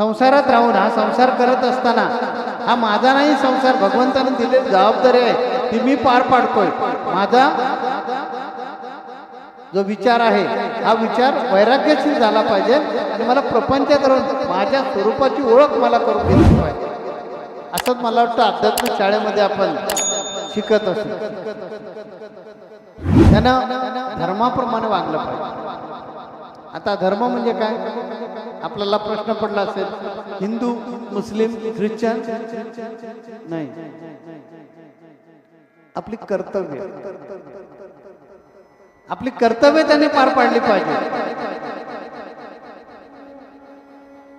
संसारात राहून हा संसार करत असताना हा माझा नाही संसार भगवंताने दिलेली जबाबदारी आहे ती मी पार पाडतोय. माझा जो विचार आहे हा विचार वैराग्यशील झाला पाहिजे आणि मला प्रपंचात राहून माझ्या स्वरूपाची ओळख मला करून घेतली पाहिजे. असंच मला वाटतं अध्यात्मिक शाळेमध्ये आपण शिकत असतो त्यानं धर्माप्रमाणे वागलं पाहिजे. आता धर्म म्हणजे काय? आपल्याला प्रश्न पडला असेल हिंदू मुस्लिम ख्रिश्चन? नाही. आपली कर्तव्य. आपली कर्तव्य त्याने पार पाडली पाहिजे.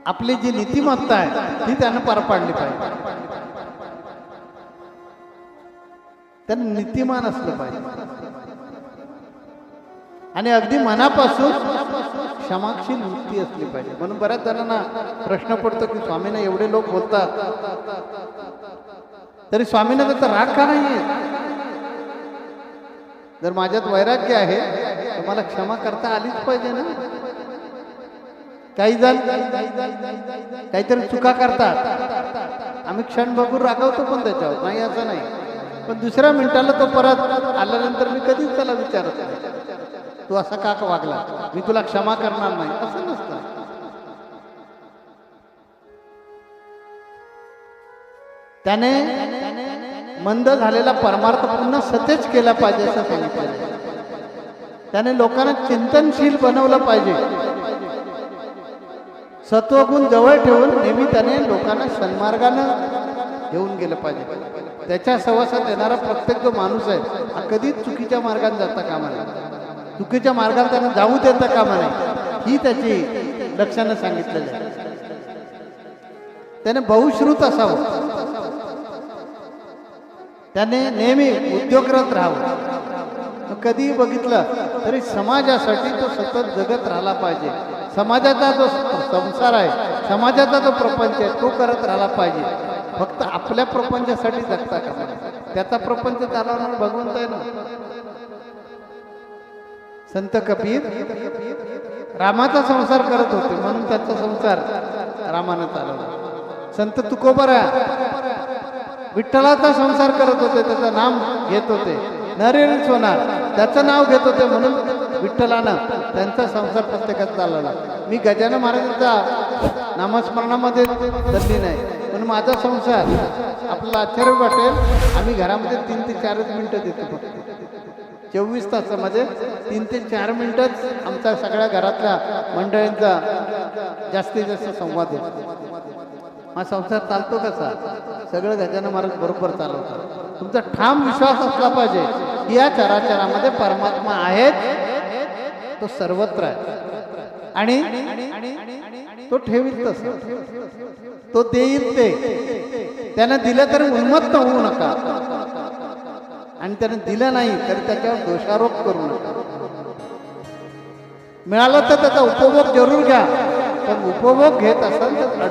आपली जी नीतिमत्ता आहे ती त्यानं पार पाडली पाहिजे. त्यानं नीतिमान असलं पाहिजे. आणि अगदी मनापासून क्षमाशील वृत्ती असली पाहिजे. म्हणून बऱ्याच जणांना प्रश्न पडतो की स्वामींना एवढे लोक बोलतात. तरी स्वामींना त्याचा राग का नाही जर माझ्यात वैराग्य आहे तर मला क्षमा करता आलीच पाहिजे ना? काही जण काहीतरी चुका करतात. आम्ही क्षण बघून रागवतो पण त्याच्यावर. नाही असं नाही. पण दुसऱ्या मिनिटाला तो परत आल्यानंतर मी कधीच त्याला विचारत नाही. तू असा का का वागला. मी तुला क्षमा करणार नाही. असं नसतं. त्याने मंद झालेला परमार्थ पुन्हा सतेज केला पाहिजे असं सांगितलं. त्याने लोकांना चिंतनशील बनवलं पाहिजे. सत्वगुण जवळ ठेवून नेहमी त्याने लोकांना सन्मार्गानं घेऊन गेलं पाहिजे. त्याच्या सहवासात येणारा प्रत्येक जो माणूस आहे हा कधीच चुकीच्या मार्गाने जाता कामा नये. चुकीच्या मार्गाला त्यांना जाऊ देता कामा नये. ही त्याची लक्षानं सांगितलेली आहे. त्याने बहुश्रुत असावं. त्याने नेहमी उद्योगरत राहावं. कधीही बघितलं तरी समाजासाठी तो सतत जगत राहिला पाहिजे. समाजाचा जो संसार आहे समाजाचा जो प्रपंच आहे तो करत राहिला पाहिजे. फक्त आपल्या प्रपंचासाठी जगता का त्याचा प्रपंच चालवणार भगवंत आहे ना. संत कबीर रामाचा संसार करत होते म्हणून त्याचा संसार रामानं चालवला. संत तुकोबरा विठ्ठलाचा संसार करत होते त्याचं नाम घेत होते. नरेन सोनार त्याचं नाव घेत होते म्हणून विठ्ठलानं त्यांचा संसार प्रत्येकात चालवला. मी गजानन महाराजांचा नामस्मरणामध्ये धरली नाही पण माझा संसार आपला आश्चर्य वाटेल. आम्ही घरामध्ये तीन ते चारच मिनिटं देतो फक्त. चोवीस तासामध्ये तीन ते चार मिनिटच आमच्या सगळ्या घरातल्या मंडळींचा जास्तीत जास्त संवाद होतो हा संसार चालतो कसा? सगळं गजानन महाराज बरोबर चालवतात. तुमचा ठाम विश्वास असला पाहिजे की या चराचरामध्ये परमात्मा आहेत तो सर्वत्र आहे. आणि तो ठेवील तस. तो देईल ते. त्यानं दिलं तर उन्मत्त होऊ नका. आणि त्यानं दिलं नाही तर त्याच्यावर दोषारोप करू नका. मिळालं तर त्याचा उपभोग जरूर घ्या पण उपभोग घेत असाल तर